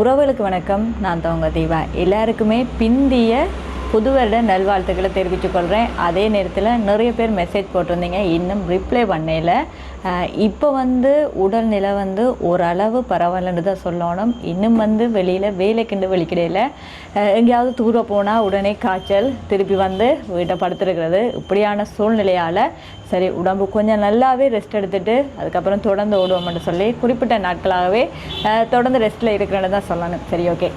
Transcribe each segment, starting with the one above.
உறவுகளுக்கு வணக்கம். நான் தவங்க தீபா. எல்லாருக்குமே பிந்திய புது வருட நல்வாழ்த்துக்களை தெரிவித்துக்கொள்கிறேன் அதே நேரத்தில் நிறைய பேர் மெசேஜ் போட்டிருந்தீங்க. இன்னும் ரிப்ளை பண்ணல. இப்போ வந்து உடல்நிலை வந்து ஓரளவு பரவாயில்லன்னு தான் சொல்லணும். இன்னும் வந்து வெளியில் வேலைக்குண்டு வெளிக்கிடையில் எங்கேயாவது தூர போனால் உடனே காய்ச்சல் திருப்பி வந்து வீட்டை படுத்துருக்கிறது. இப்படியான சூழ்நிலையால் சரி உடம்பு கொஞ்சம் நல்லாவே ரெஸ்ட் எடுத்துட்டு அதுக்கப்புறம் தொடர்ந்து ஓடுவோம்னு சொல்லி குறிப்பிட்ட நாட்களாகவே தொடர்ந்து ரெஸ்ட்டில் இருக்கிறேன்னு தான் சொல்லணும். சரி ஓகே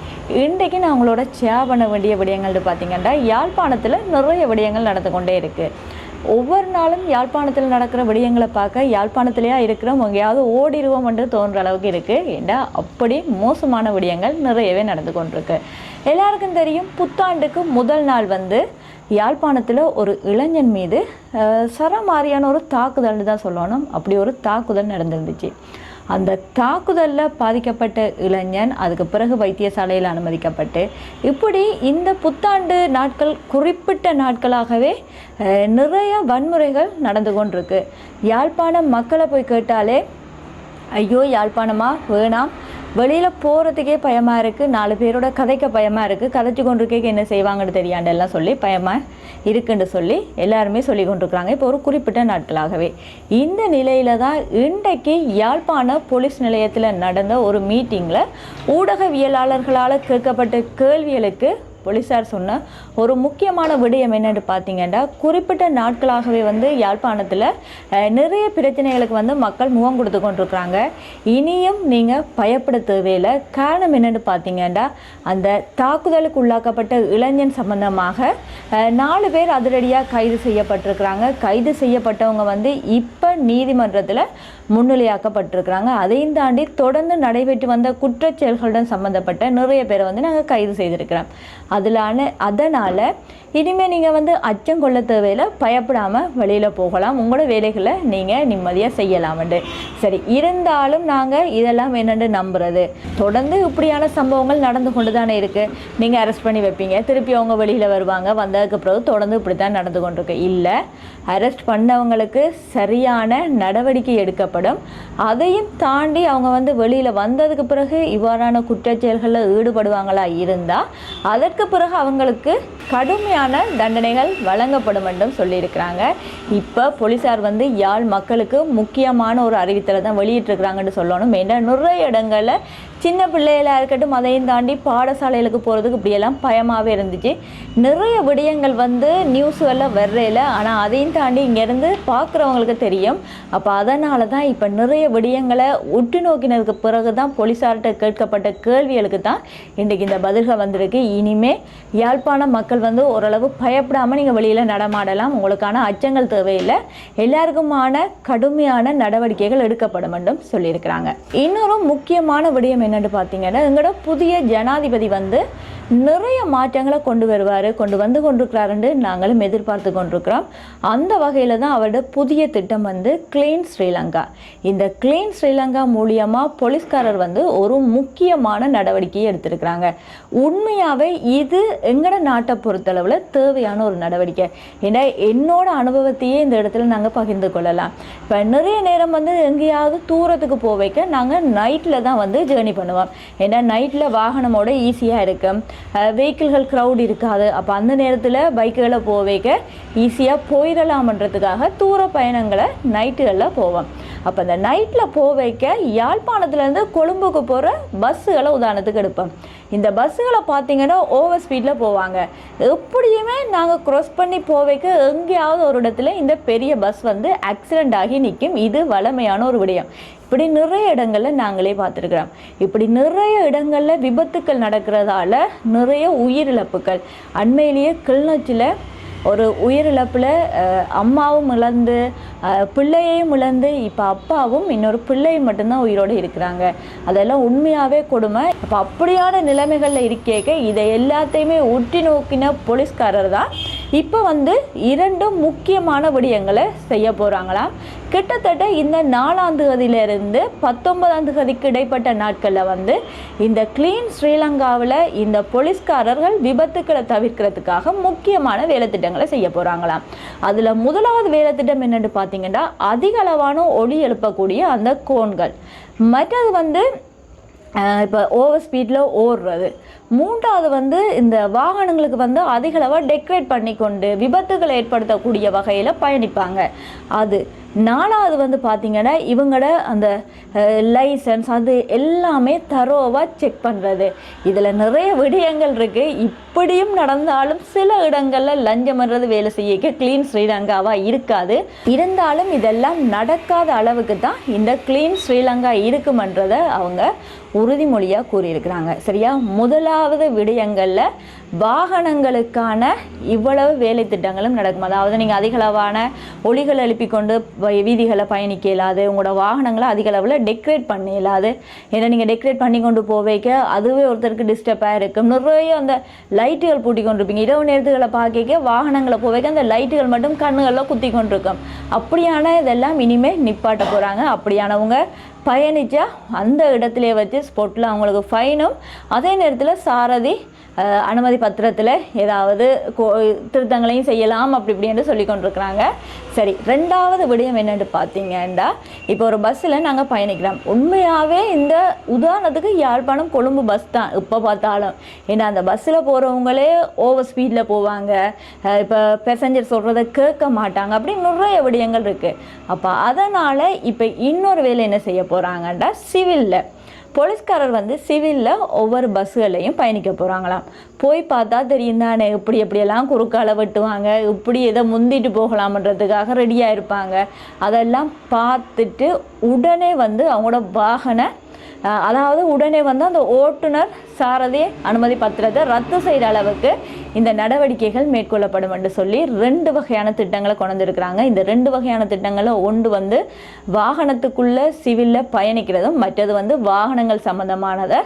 இன்றைக்கு நான் உங்களோட ஷேர் பண்ண வேண்டிய விடயங்கள்னு பார்த்தீங்கன்னா யாழ்ப்பாணத்தில் நிறைய விடயங்கள் நடந்து கொண்டே இருக்குது ஒவ்வொரு நாளும் யாழ்ப்பாணத்தில் நடக்கிற விடயங்களை பார்க்க யாழ்ப்பாணத்திலேயே இருக்கிறோம் எங்கேயாவது ஓடிடுவோம் என்று தோன்ற அளவுக்கு இருக்குது ஏண்டா அப்படி மோசமான விடயங்கள் நிறையவே நடந்து கொண்டிருக்கு. எல்லாருக்கும் தெரியும் புத்தாண்டுக்கு முதல் நாள் வந்து யாழ்ப்பாணத்தில் ஒரு இளைஞன் மீது சரமாரியான ஒரு தாக்குதல்னு தான் சொல்லணும். அப்படி ஒரு தாக்குதல் நடந்திருந்துச்சு. அந்த தாக்குதலில் பாதிக்கப்பட்ட இளைஞன் அதுக்கு பிறகு வைத்தியசாலையில் அனுமதிக்கப்பட்டு இப்படி இந்த புத்தாண்டு நாட்கள் குறிப்பிட்ட நாட்களாகவே நிறைய வன்முறைகள் நடந்து கொண்டிருக்கு. யாழ்ப்பாணம் மக்களை போய் கேட்டாலே ஐயோ யாழ்ப்பாணமா? வேணாம். வெளியில் போகிறதுக்கே பயமாக இருக்குது நாலு பேரோட கதைக்க பயமாக இருக்குது கதைச்சு கொண்டிருக்கே என்ன செய்வாங்கன்னு தெரியாண்டு எல்லாம் சொல்லி பயமாக இருக்குன்னு சொல்லி எல்லாருமே சொல்லி கொண்டிருக்கிறாங்க. இப்போ ஒரு குறிப்பிட்ட நாட்களாகவே. இந்த நிலையில் தான் இன்றைக்கு யாழ்ப்பாண போலீஸ் நிலையத்தில் நடந்த ஒரு மீட்டிங்கில் ஊடகவியலாளர்களால் கேட்கப்பட்ட கேள்விகளுக்கு போலீஸார் சொன்ன ஒரு முக்கியமான விடயம் என்னென்னு பார்த்தீங்கன்னா குறிப்பிட்ட நாட்களாகவே வந்து யாழ்ப்பாணத்தில் நிறைய பிரச்சனைகளுக்கு வந்து மக்கள் முகம் கொடுத்து கொண்டிருக்கிறாங்க. இனியும் நீங்கள் பயப்பட தேவையில்லை காரணம் என்னென்னு பார்த்தீங்கன்னா அந்த தாக்குதலுக்கு உள்ளாக்கப்பட்ட இளைஞன் சம்பந்தமாக நாலு பேர் அதிரடியாக கைது செய்யப்பட்டிருக்கிறாங்க. கைது செய்யப்பட்டவங்க வந்து இப்போ நீதிமன்றத்தில் முன்னிலையாக்கப்பட்டிருக்கிறாங்க. அதையும் தாண்டி தொடர்ந்து நடைபெற்று வந்த குற்றச் செயல்களுடன் நிறைய பேரை வந்து நாங்கள் கைது செய்திருக்கிறோம். அதிலான அதனால் இனிமேல் நீங்கள் வந்து அச்சம் கொள்ள தேவையில்லை பயப்படாமல் வெளியில் போகலாம். உங்களோட வேலைகளை நீங்கள் நிம்மதியாக செய்யலாம்ண்டு. சரி இருந்தாலும் நாங்கள் இதெல்லாம் என்னென்னு நம்புறது? தொடர்ந்து இப்படியான சம்பவங்கள் நடந்து கொண்டு தானே இருக்குது நீங்கள் அரெஸ்ட் பண்ணி வைப்பீங்க. திருப்பி அவங்க வெளியில் வருவாங்க. வந்ததுக்கு பிறகு தொடர்ந்து இப்படி தான் நடந்து கொண்டிருக்கு. இல்லை அரெஸ்ட் பண்ணவங்களுக்கு சரியான நடவடிக்கை எடுக்கப்படும் அதையும் தாண்டி அவங்க வந்து வெளியில் வந்ததுக்கு பிறகு இவ்வாறான குற்றச்செயல்களில் ஈடுபடுவாங்களா இருந்தால் அதற்கு பிறகு அவங்களுக்கு கடுமையான தண்டனைகள் வழங்கப்படும் என்றும் சொல்லியிருக்கிறாங்க. இப்போ போலீஸார் வந்து யாழ் மக்களுக்கு முக்கியமான ஒரு அறிவித்தலை தான் வெளியிட்டிருக்கிறாங்கன்னு சொல்லணும். ஏன்னா நிறைய இடங்களில் சின்ன பிள்ளைகளாக இருக்கட்டும் அதையும் தாண்டி பாடசாலைகளுக்கு போகிறதுக்கு இப்படியெல்லாம் பயமாகவே இருந்துச்சு. நிறைய விடயங்கள் வந்து நியூஸ்களில் வர்றையில் ஆனால் அதையும் தாண்டி இங்கேருந்து பார்க்குறவங்களுக்கு தெரியும். அப்போ அதனால தான் இப்போ நிறைய விடயங்களை உற்று நோக்கினதுக்கு பிறகு தான் போலீஸார்கிட்ட கேட்கப்பட்ட கேள்விகளுக்கு தான் இன்றைக்கு இந்த பதில்கள் வந்திருக்கு. இனிமே யாழ்ப்பாண மக்கள் வந்து ஓரளவு பயப்படாமல் நீங்கள் வெளியில் நடமாடலாம். உங்களுக்கான அச்சங்கள் தேவையில்லை. எல்லாருக்குமான கடுமையான நடவடிக்கைகள் எடுக்கப்படும் என்றும் சொல்லியிருக்கிறாங்க. இன்னொரு முக்கியமான விடயம் என்னென்னு பார்த்தீங்கன்னா எங்களோட புதிய ஜனாதிபதி வந்து நிறைய மாற்றங்களை கொண்டு வருவார் கொண்டு வந்து கொண்டிருக்கிறாருன்னு நாங்களும் எதிர்பார்த்து கொண்டிருக்கிறோம். அந்த வகையில் தான் அவரோட புதிய திட்டம் வந்து கிளீன் ஸ்ரீலங்கா இந்த கிளீன் ஸ்ரீலங்கா மூலியமாக போலீஸ்காரர் வந்து ஒரு முக்கியமான நடவடிக்கையை எடுத்திருக்கிறாங்க. உண்மையாகவே இது எங்களோட நாட்டை பொறுத்தளவில் தேவையான ஒரு நடவடிக்கை. ஏன்னா என்னோட அனுபவத்தையே இந்த இடத்துல நாங்கள் பகிர்ந்து கொள்ளலாம். இப்போ நிறைய நேரம் வந்து எங்கேயாவது தூரத்துக்கு போக வைக்க நாங்கள் நைட்டில் தான் வந்து ஜேர்னி பண்ணுவோம் ஏன்னா நைட்டில் வாகனமோட ஈஸியாக இருக்கும் வெஹிக்கிள்கள் க்ரௌட் இருக்காது. அப்போ அந்த நேரத்தில் பைக்குகளை போக வைக்க ஈஸியாக போயிடலாம்ன்றதுக்காக தூர பயணங்களை நைட்டுகளில் போவோம் அப்போ அந்த நைட்டில் போக வைக்க யாழ்ப்பாணத்துலேருந்து கொழும்புக்கு போகிற பஸ்ஸுகளை உதாரணத்துக்கு எடுப்போம். இந்த பஸ்ஸுகளை பார்த்தீங்கன்னா ஓவர் ஸ்பீடில் போவாங்க. எப்படியுமே நாங்கள் க்ராஸ் பண்ணி போக வைக்க எங்கேயாவது ஒரு இடத்துல இந்த பெரிய பஸ் வந்து ஆக்சிடெண்ட் ஆகி நிற்கும். இது வளமையான ஒரு விடயம். இப்படி நிறைய இடங்களில் நாங்களே பார்த்துருக்குறோம். இப்படி நிறைய இடங்களில் விபத்துக்கள் நடக்கிறதால நிறைய உயிரிழப்புகள். அண்மையிலேயே கிளிநொச்சியில் ஒரு உயிரிழப்பில் அம்மாவும் இழந்து பிள்ளையையும் இழந்து இப்போ அப்பாவும் இன்னொரு பிள்ளையும் மட்டும்தான் உயிரோடு இருக்கிறாங்க. அதெல்லாம் உண்மையாகவே கொடுமை. இப்போ அப்படியான நிலைமைகளில் இருக்கேக்க இதை எல்லாத்தையுமே உற்றி நோக்கின போலீஸ்காரர் தான் இப்போ வந்து இரண்டு முக்கியமான விடயங்களை செய்ய போகிறாங்களாம் கிட்டத்தட்ட இந்த நாலாம் தேதியிலிருந்து பத்தொன்பதாம் தேதிக்கு இடைப்பட்ட நாட்களில் வந்து இந்த க்ளீன் ஸ்ரீலங்காவில் இந்த போலீஸ்காரர்கள் விபத்துக்களை தவிர்க்கிறதுக்காக முக்கியமான வேலைத்திட்டங்களை செய்ய போகிறாங்களாம் அதில் முதலாவது வேலைத்திட்டம் என்னென்னு பார்த்தீங்கன்னா அதிக அளவான ஒளி எழுப்பக்கூடிய அந்த கோன்கள். மற்றது வந்து இப்போ ஓவர் ஸ்பீடில் ஓடுறது. மூன்றாவது வந்து இந்த வாகனங்களுக்கு வந்து அதிகளவாக டெக்கரேட் பண்ணி கொண்டு விபத்துகளை ஏற்படுத்தக்கூடிய வகையில் பயணிப்பாங்க. அது நாலாவது வந்து பார்த்திங்கன்னா இவங்களோட அந்த லைசன்ஸ் அது எல்லாமே தரோவாக செக் பண்ணுறது இதில் நிறைய விடயங்கள் இருக்குது இப்படியும் நடந்தாலும் சில இடங்களில் லஞ்சம்ன்றது வேலை செய்யக்க க்ளீன் ஸ்ரீலங்காவாக இருக்காது. இருந்தாலும் இதெல்லாம் நடக்காத அளவுக்கு தான் இந்த க்ளீன் ஸ்ரீலங்கா இருக்குமன்றதை அவங்க உறுதிமொழியாக கூறியிருக்கிறாங்க. சரியா? முதலாவது நான்காவது விடயங்களில் வாகனங்களுக்கான இவ்வளவு வேலை திட்டங்களும் நடக்கும். அதாவது நீங்கள் அதிகளவான ஒளிகள் எழுப்பி கொண்டு வீதிகளை பயணிக்க இயலாது உங்களோட வாகனங்களை அதிக அளவில் டெக்கரேட் பண்ண இயலாது. ஏன்னா நீங்கள் டெக்கரேட் பண்ணி கொண்டு போவேக்க அதுவே ஒருத்தருக்கு டிஸ்டர்பாக இருக்கும். நிறைய அந்த லைட்டுகள் பூட்டி கொண்டிருப்பீங்க. இரவு நேரத்துகளை பார்க்க வாகனங்களை போவைக்க அந்த லைட்டுகள் மட்டும் கண்ணுகளில் குத்தி கொண்டிருக்கும். அப்படியான இதெல்லாம் இனிமேல் நிப்பாட்ட போகிறாங்க அப்படியானவங்க பயணித்தா அந்த இடத்துல வச்சு ஸ்பொட்டில் அவங்களுக்கு ஃபைனும் அதே நேரத்தில் சாரதி அனுமதி பத்திரத்தில் ஏதாவது திருத்தங்களையும் செய்யலாம் அப்படி இப்படின்னு சொல்லி கொண்டிருக்கிறாங்க. சரி ரெண்டாவது விடயம் என்னென்னு பார்த்தீங்கன்னா இப்போ ஒரு பஸ்ஸில் நாங்கள் பயணிக்கிறோம். உண்மையாகவே இந்த உதாரணத்துக்கு யாழ்ப்பாணம் கொழும்பு பஸ் தான் இப்போ பார்த்தாலும். ஏன்னா அந்த பஸ்ஸில் போகிறவங்களே ஓவர் ஸ்பீடில் போவாங்க. இப்போ பேசஞ்சர் சொல்கிறத கேட்க மாட்டாங்க. அப்படி நிறைய விடயங்கள் இருக்குது அப்போ அதனால் இப்போ இன்னொரு வேலை என்ன செய்ய போகிறாங்கன்றா சிவிலில். போலீஸ்காரர் வந்து சிவிலில் ஒவ்வொரு பஸ்ஸுகளையும் பயணிக்க போகிறாங்களாம் போய் பார்த்தா தெரியும் தானே இப்படி எப்படியெல்லாம் குறுக்கால வெட்டுவாங்க இப்படி எதை முந்திட்டு போகலாமன்றதுக்காக ரெடியாக இருப்பாங்க. அதெல்லாம் பார்த்துட்டு உடனே வந்து அவங்களோட வாகன அதாவது உடனே வந்து அந்த ஓட்டுநர் சாரதி அனுமதி பத்திரத்தை ரத்து செய்கிற அளவுக்கு இந்த நடவடிக்கைகள் மேற்கொள்ளப்படும் என்று சொல்லி ரெண்டு வகையான திட்டங்களை கொண்டிருக்கிறாங்க. இந்த ரெண்டு வகையான திட்டங்களை ஒன்று வந்து வாகனத்துக்குள்ள சிவிலில் பயணிக்கிறதும் மற்றது வந்து வாகனங்கள் சம்மந்தமானதை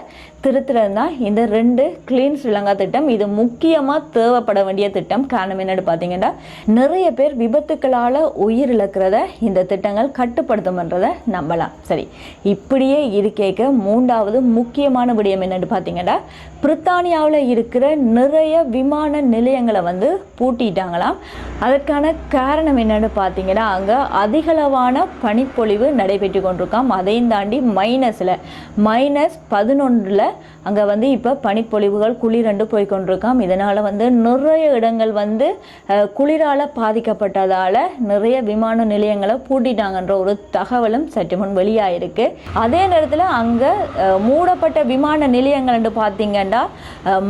திருத்துறது தான். இந்த ரெண்டு கிளீன் ஸ்ரீலங்கா திட்டம் இது முக்கியமாக தேவைப்பட வேண்டிய திட்டம். காரணம் என்னென்னு பார்த்தீங்கன்னா நிறைய பேர் விபத்துக்களால் உயிரிழக்கிறத இந்த திட்டங்கள் கட்டுப்படுத்தும்ன்றதை நம்பலாம். சரி இப்படியே இருக்கேக்க மூன்றாவது முக்கியமான விடயம் என்னென்னு பார்த்தீங்கன்னா பிரித்தானியாவில் இருக்கிற நிறைய விமான விமான நிலையங்களை வந்து பூட்டிட்டாங்களாம். அதற்கான காரணம் என்னென்னு பார்த்தீங்கன்னா அங்கே அதிகளவான பனிப்பொழிவு நடைபெற்று கொண்டிருக்காம். அதையும் தாண்டி மைனஸில் மைனஸ் பதினொன்றில் அங்கே வந்து இப்போ பனிப்பொழிவுகள் குளிரண்டு போய் கொண்டிருக்காம். இதனால் வந்து நிறைய இடங்கள் வந்து குளிரால் பாதிக்கப்பட்டதால் நிறைய விமான நிலையங்களை பூட்டிட்டாங்கன்ற ஒரு தகவலும் சற்று முன் வெளியாயிருக்கு. அதே நேரத்தில் அங்கே மூடப்பட்ட விமான நிலையங்கள் என்று பார்த்தீங்கன்னா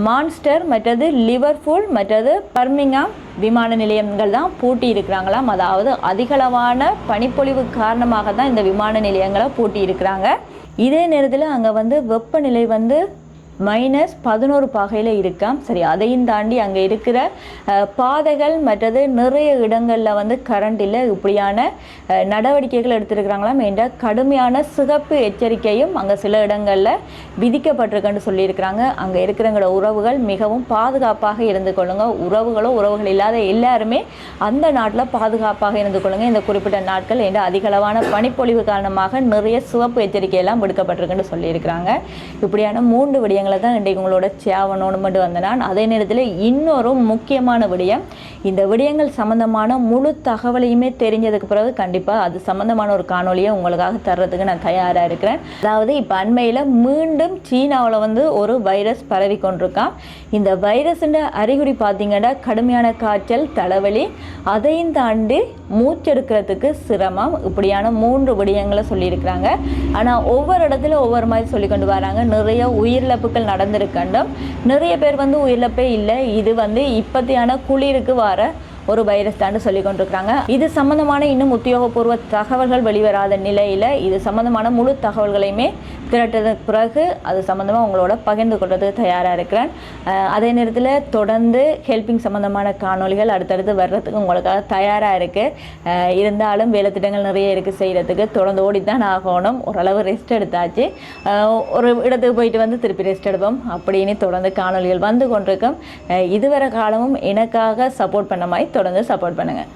மான்ஸ்டர் மற்றது லிவர் லிவர்பூல் மற்றது பர்மிங்காம் விமான நிலையங்கள் தான் பூட்டி இருக்கிறாங்களாம். அதாவது அதிகளவான பனிப்பொழிவு காரணமாக தான் இந்த விமான நிலையங்களை பூட்டி இருக்கிறாங்க. இதே நேரத்தில் அங்கே வந்து வெப்பநிலை வந்து மைனஸ் பதினோரு பாகையில் இருக்காம். சரி அதையும் தாண்டி அங்கே இருக்கிற பாதைகள் மற்றது நிறைய இடங்களில் வந்து கரண்ட் இல்லை. இப்படியான நடவடிக்கைகள் எடுத்திருக்கிறாங்களாம். என்ற கடுமையான சிகப்பு எச்சரிக்கையும் அங்கே சில இடங்களில் விதிக்கப்பட்டிருக்குன்னு சொல்லியிருக்கிறாங்க. அங்கே இருக்கிறவங்களோட உறவுகள் மிகவும் பாதுகாப்பாக இருந்து கொள்ளுங்க. உறவுகளோ உறவுகள் இல்லாத எல்லாருமே அந்த நாட்டில் பாதுகாப்பாக இருந்து கொள்ளுங்க. இந்த குறிப்பிட்ட நாட்கள் என்ற அதிகளவான பனிப்பொழிவு காரணமாக நிறைய சிவப்பு எச்சரிக்கையெல்லாம் விடுக்கப்பட்டிருக்குன்னு சொல்லியிருக்கிறாங்க. இப்படியான மூன்று விடயங்கள் விடயங்களை தான் இன்றைக்கு உங்களோட சேவனோடு மட்டும் வந்தேன் நான் அதே நேரத்தில் இன்னொரு முக்கியமான விடயம். இந்த விடயங்கள் சம்மந்தமான முழு தகவலையுமே தெரிஞ்சதுக்கு பிறகு கண்டிப்பாக அது சம்மந்தமான ஒரு காணொலியை உங்களுக்காக தர்றதுக்கு நான் தயாராக இருக்கிறேன். அதாவது இப்போ அண்மையில் மீண்டும் சீனாவில் வந்து ஒரு வைரஸ் பரவி கொண்டிருக்கான் இந்த வைரஸுன்ற அறிகுறி பார்த்தீங்கன்னா கடுமையான காய்ச்சல் தலைவலி அதையும் தாண்டி மூச்செடுக்கிறதுக்கு சிரமம். இப்படியான மூன்று விடயங்களை சொல்லியிருக்கிறாங்க. ஆனால் ஒவ்வொரு இடத்துல ஒவ்வொரு மாதிரி சொல்லி கொண்டு வராங்க. நிறைய உயிரிழப்பு இறப்புகள் நடந்திருக்கண்டும். நிறைய பேர் வந்து உயிரிழப்பே இல்லை. இது வந்து இப்பத்தியான குளிருக்கு வர ஒரு வைரஸ் தான் சொல்லி கொண்டிருக்கிறாங்க. இது சம்பந்தமான இன்னும் உத்தியோகபூர்வ தகவல்கள் வெளிவராத நிலையில் இது சம்பந்தமான முழு தகவல்களையுமே திரட்டதுக்கு பிறகு அது சம்மந்தமாக உங்களோட பகிர்ந்து கொள்றதுக்கு தயாராக இருக்கிறேன். அதே நேரத்தில் தொடர்ந்து ஹெல்பிங் சம்மந்தமான காணொலிகள் அடுத்தடுத்து வர்றதுக்கு உங்களுக்காக தயாராக இருக்குது இருந்தாலும் வேலை திட்டங்கள் நிறைய இருக்குது செய்கிறதுக்கு தொடர்ந்து ஓடி தான் ஆகணும். ஓரளவு ரெஸ்ட் எடுத்தாச்சு. ஒரு இடத்துக்கு போயிட்டு வந்து திருப்பி ரெஸ்ட் எடுப்போம். அப்படின்னு தொடர்ந்து காணொலிகள் வந்து கொண்டிருக்கும். இதுவரை காலமும் எனக்காக சப்போர்ட் பண்ண மாதிரி தொடர்ந்து சப்போர்ட் பண்ணுங்கள்